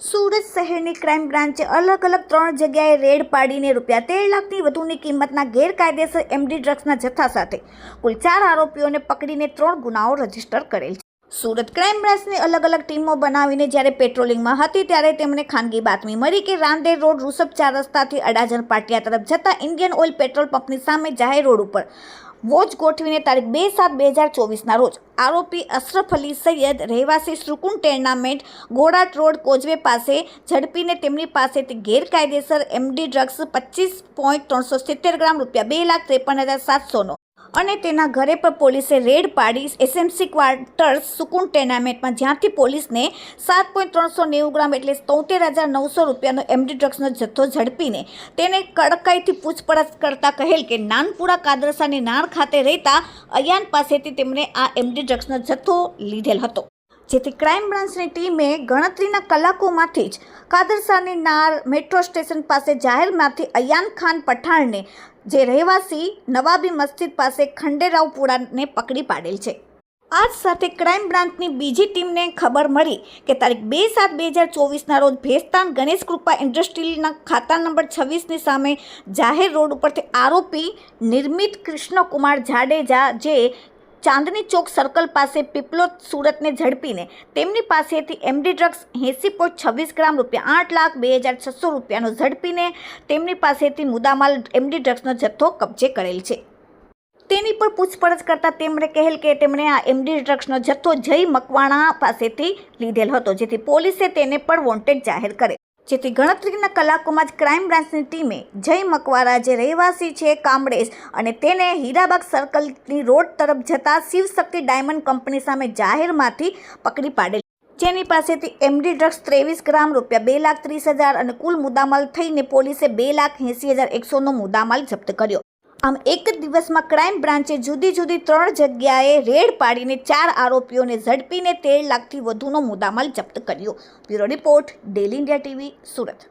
સુરત શહેરની ક્રાઇમ બ્રાન્ચે અલગ અલગ ત્રણ જગ્યાએ રેડ પાડીને રૂપિયા તેર લાખની વધુની કિંમતના ગેરકાયદેસર એમડી ડ્રગ્સના જથ્થા સાથે કુલ ચાર આરોપીઓને પકડીને ત્રણ ગુનાઓ રજિસ્ટર કરેલ છે. સુરત ક્રાઇમ બ્રાન્ચની અલગ અલગ ટીમો બનાવીને જ્યારે પેટ્રોલિંગમાં હતી ત્યારે તેમને ખાનગી બાતમી મળી કે રાંદેર રોડ રૂસબ ચાર રસ્તાથી અડાજણ પાટિયા તરફ જતા ઇન્ડિયન ઓઇલ પેટ્રોલ પંપની સામે જાહેર રોડ ઉપર વોચ ગોઠવીને તારીખ બે સાત બે હજાર ચોવીસના રોજ. આરોપી અશરફ અલી સૈયદ રહેવાસી સુકુન ટેર્નામેન્ટ ગોડાટ રોડ કોજવે પાસે ઝડપીને તેમની પાસેથી ગેરકાયદેસર એમડી ડ્રગ્સ પચીસ પોઈન્ટ ત્રણસો સિત્તેર ગ્રામ રૂપિયા બે લાખ ત્રેપન હજાર સાતસોનો અને તેના ઘરે પર પોલીસે રેડ પાડી એસએમસી ક્વાર્ટર્સ સુકુન ટેનામેન્ટમાં, જ્યાંથી પોલીસને સાત પોઈન્ટ ત્રણસો નેવું ગ્રામ એટલે તોતેર હજાર નવસો રૂપિયાનો એમડી ડ્રગ્સનો જથ્થો ઝડપીને તેને કડકાઈથી પૂછપરછ કરતા કહેલ કે નાનપુરા કાદરસાની નાણ ખાતે રહેતા અયાન પાસેથી તેમણે આ એમડી ડ્રગ્સનો જથ્થો લીધેલ હતો. જેથી ક્રાઇમ બ્રાન્ચની ટીમે ગણતરીના કલાકોમાંથી જ કાદરસાની નાર મેટ્રો સ્ટેશન પાસે જાહેરમાંથી અયાન ખાન પઠાણને, જે રહેવાસી નવાબી મસ્જિદ પાસે ખંડેરાવપુરાને પકડી પાડેલ છે. આજ સાથે ક્રાઇમ બ્રાન્ચની બીજી ટીમને ખબર મળી કે તારીખ બે સાત બે હજાર ચોવીસના રોજ ભેસ્તાન ગણેશ કૃપા ઇન્ડસ્ટ્રીના ખાતા નંબર છવ્વીસની સામે જાહેર રોડ ઉપરથી આરોપી નિર્મિત કૃષ્ણકુમાર જાડેજા, જે ચાંદની ચોક સર્કલ પાસે પીપલોદ સુરતને ઝડપીને તેમની પાસેથી એમડી ડ્રગ્સ એંસી પોઈન્ટ છવ્વીસ ગ્રામ રૂપિયા, આઠ લાખ બે હજાર છસો રૂપિયાનો ઝડપીને તેમની પાસેથી મુદ્દામાલ એમડી ડ્રગ્સનો જથ્થો કબજે કરેલ છે. તેની પર પૂછપરછ કરતા તેમણે કહેલ કે તેમણે આ એમડી ડ્રગ્સનો જથ્થો જય મકવાણા પાસેથી લીધેલ હતો, જેથી પોલીસે તેને પણ વોન્ટેડ જાહેર કરે. જેથી ગણતરીના કલાકોમાં જ ક્રાઇમ બ્રાન્ચની ટીમે જય મકવારા જે રહેવાસી છે કામડેશ અને તેને હીરાબાગ સર્કલની રોડ તરફ જતા શિવશક્તિ ડાયમંડ કંપની સામે જાહેરમાંથી પકડી પાડેલી. જેની પાસેથી એમડી ડ્રગ્સ ત્રેવીસ ગ્રામ રૂપિયા બે લાખ ત્રીસ હજાર અને કુલ મુદ્દામાલ થઈને પોલીસે બે લાખ એંસી હજાર એકસોનો મુદ્દામાલ જપ્ત કર્યો. આમ એક જ દિવસમાં ક્રાઇમ બ્રાન્ચે જુદી જુદી ત્રણ જગ્યાએ રેડ પાડીને ચાર આરોપીઓને ઝડપીને તેર લાખથી વધુનો મુદ્દામાલ જપ્ત કર્યો. Bureau report daily India TV, Surat.